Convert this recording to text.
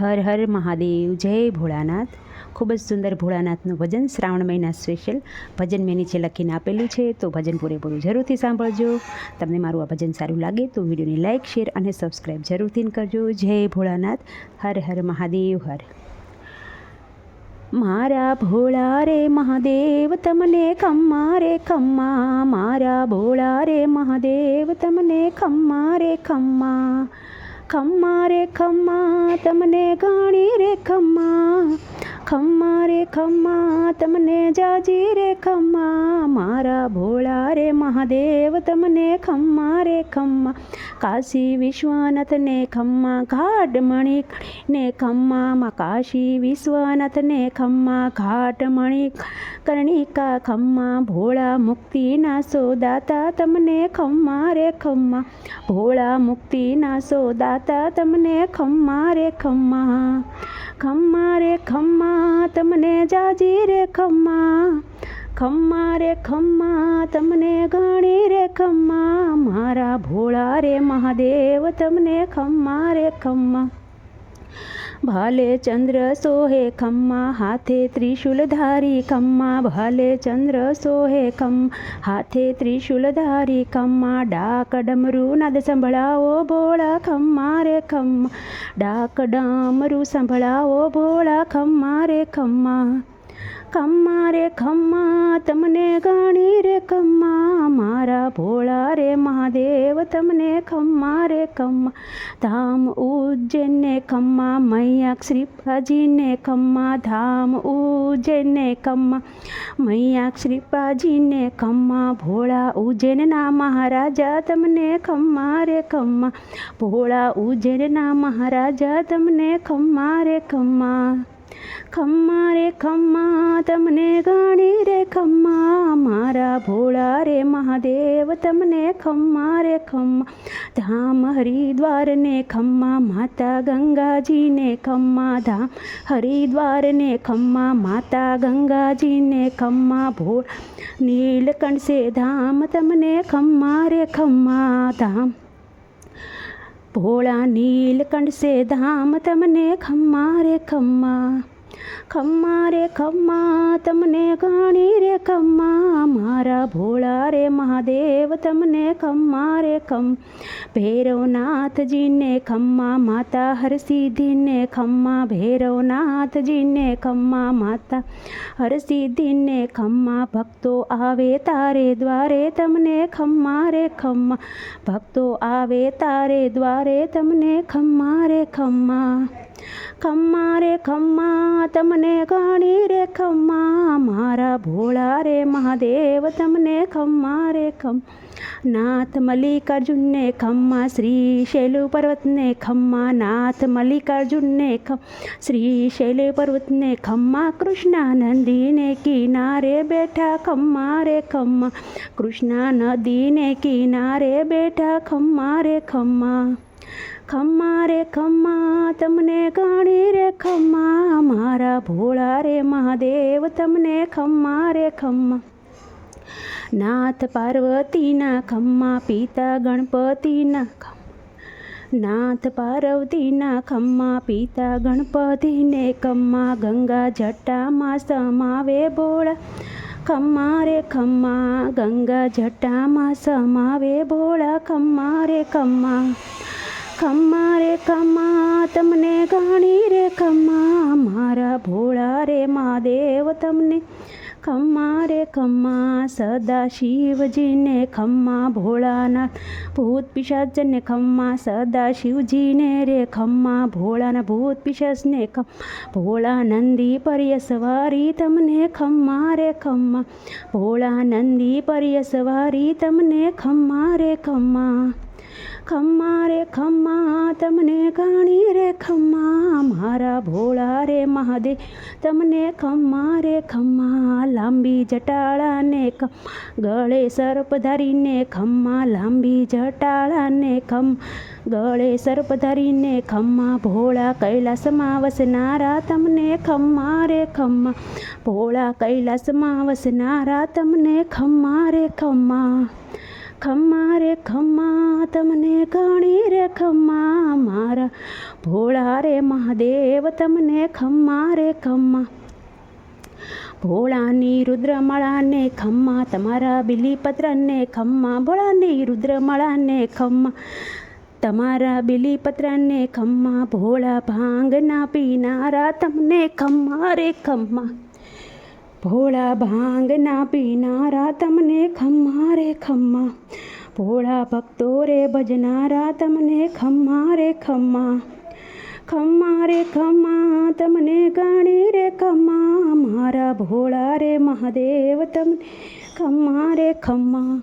હર હર મહાદેવ, જય ભોળાનાથ. ખૂબ જ સુંદર ભોળાનાથનું ભજન શ્રાવણ મહિના સ્પેશિયલ. ભજન મેં નીચે લખીને આપેલું છે, તો ભજન પૂરેપૂરું જરૂરથી સાંભળજો. તમને મારું આ ભજન સારું લાગે તો વિડીયોને લાઇક શેર અને સબસ્ક્રાઈબ જરૂરથી કરજો. જય ભોળાનાથ, હર હર મહાદેવ, હર. મારા ભોળા રે મહાદેવ, તમને ખમ્મા રે ખમ્મા. મારા ભોળા રે મહાદેવ, તમને ખમ્મા રે ખમ્મા. ખમ્મા રે ખમ્મા, તમને ગાણી રે ખમ્મા. ખમ્મા રે ખમ્મા, તમને જાજી રે ખમ્મા. મારા ભોળા રે મહાદેવ, તમને ખમ્મા રે ખમ્મા. કાશી વિશ્વનાથને ખમ્મા ઘાટ મણી ને ખમ્મામાં કાશી વિશ્વનાથને ખમ્મા ઘાટ મણી કર્ણિકા ખમ્મા ભોળા મુક્તિના સોદાતા તમને ખમ્મા રે ખમ્મા. ભોળા મુક્તિના સોદાતા તમને ખમ્મા રે ખમ્મા. ખમ્મા રે ખમ્મા, તમને જાજી રે ખમ્મા. ખમ્મા રે ખમ્મા, તમને ગણી રે ખમ્મા, મારા ભોળા રે મહાદેવ, તમને ખમ્મા રે ખમ્મા. ભાલે ચંદ્ર સોહે ખમ્મા, હાથે ત્રિશુલધારી ખમ્મા, ભાલે ચંદ્ર સોહે ખમ હાથે ત્રિશુલધારી ખમ્મા, ડાક ડમરું નાદ સંભળાવો ભોળા ખમ્મા રે ખમ્મા, ડાક ડમરું સંભળાવો ભોળા ખમ્મા રે ખમ્મા. ખમ્મા રે ખમ્મા, તમને ગણી રે ખમ્મા, મારા ભોળા રે મહાદેવ, તમને ખમ્મા રે ખમ્મા. ધામ ઉજ્જૈને ખમ્મા મૈયા શ્રીપાજીને ખમ્મા, ધામ ઉજ્જૈને ખમ્મા મૈયા શ્રીપાજીને ખમ્મા, ભોળા ઉજ્જૈનના મહારાજા, તમને ખમ્મા રે ખમ્મા. ભોળા ઉજ્જૈનના મહારાજા, તમને ખમ્મા રે ખમ્મા. ખમ્મા રે ખમ્મા, તમને ગણી રે ખમ્મા, મારા ભોળા રે મહાદેવ, તમને ખમ્મા રે ખમ્મા, ધામ હરિદ્વારને ખમ્મા, માતા ગંગાજીને ખમ્મા, ધામ હરિદ્વારને ખમ્મા, માતા ગંગાજીને ખમ્મા, ભોળ નીલકંઠ સે ધામ, તમને ખમ્મા રે ખમ્મા, ધામ ભોળા નીલકંઠ સે ધામ તમને ખમ્મા રે ખમ્મા. ખમ્મા રે ખમ્મા, તમને ગણી રે ખમ્મા, મારા ભોળા રે મહાદેવ, તમને ખમ્મા રે ખમ. ભૈરવનાથજીને ખમ્મા, માતા હરસિદ્ધિને ખમ્મા, ભૈરવનાથજીને ખમ્મા, માતા હરસિદ્ધિને ખમ્મા, ભક્તો આવે તારે દ્વારે, તમને ખમ્મા રે ખમ્મા. ભક્તો આવે તારે દ્વારે, તમને ખમ્મા રે ખમ્મા. ખમ્મા રે ખમ્મા, તમને ગણી રે ખમ્મા, મારા ભોળા રે મહાદેવ, તમને ખમ્મા રે ખમ નાથ મલ્લિકાર્જુનને ખમ્મા, શ્રી શૈલુ પર્વતને ખમ્મા, નાથ મલ્લિકાર્જુનને ખમ શ્રી શૈલુ પર્વતને ખમ્મા કૃષ્ણા નદીને કિનારે બેઠા ખમ્મા રે ખમ્મા. કૃષ્ણા નદીને કિનારે બેઠા ખમ્મા રે ખમ્મા. ખમ્મા રે ખમ્મા, તમને ગણી રે ખમ્મા, મારા ભોળા રે મહાદેવ, તમને ખમ્મા રે ખમ્મા. નાથ પાર્વતીના ખમ્મા, પિતા ગણપતિના નાથ પાર્વતીના ખમ્મા, પિતા ગણપતિને ખમ્મા. ગંગા જટામાં સમાવે ભોળા. ખમ્મા રે ખમ્મા, ગંગા જટામાં સમાવે ભોળા. ખમ્મા રે ખમ્મા. ખમ્મા રે ખમ્મા, તમને ગાણી રે ખમ્મા, મારા ભોળા રે મહાદેવ તમને. ખમ્મા રે ખમ્મા, સદા શિવજીને ખમ્મા, ભોળાનાથ ભૂત પિશાચને ખમ્મા, સદા શિવજીને રે ખમ્મા, ભોળાના ભૂત પિશાચને ખમ્મા ભોળા નંદી પર્ય સવારી તમને ખમ્મા રે ખમ્મા. ભોળા નંદી પર્ય સવારી તમને ખમ્મા રે ખમ્મા. ખમ્મા રે ખમ્મા, તમને ગણી રે ખમ્મા, મારા ભોળા રે મહાદેવ, તમને ખમ્મા રે ખમ્મા, લાંબી જટાળાને ગળે સર્પ ધરીને ખમ્મા, લાંબી જટાળાને ખમ ગળે સર્પ ધરીને ખમ્મા, ભોળા કૈલાસમાં વસનારા, તમને ખમ્મા રે ખમ્મા, ભોળા કૈલાસમાં વસનારા, તમને ખમ્મા રે ખમ્મા. ખમ્મા રે ખમ્મા, તમને ગણી રે ખમ્મા, મારા ભોળા રે મહાદેવ, તમને ખમ્મા રે ખમ્મા. ભોળાની રુદ્રમાળાને ખમ્મા, તમારા બિલીપત્રને ખમ્મા, ભોળાની રુદ્રમળાને ખમ્મા, તમારા બિલીપત્રને ખમ્મા, ભોળા ભાંગના પીનારા, તમને ખમ્મા રે ખમ્મા. ભોળા ભાંગના પીનારા, તમને ખમ્મા રે ખમ્મા. ભોળા ભક્તો રે ભજનારા, તમને ખમ્મા રે ખમ્મા. ખમ્મા રે ખમ્મા, તમને ગણી રે ખમ્મા. મારા ભોળા રે મહાદેવ, તમને ખમ્મા રે ખમ્મા.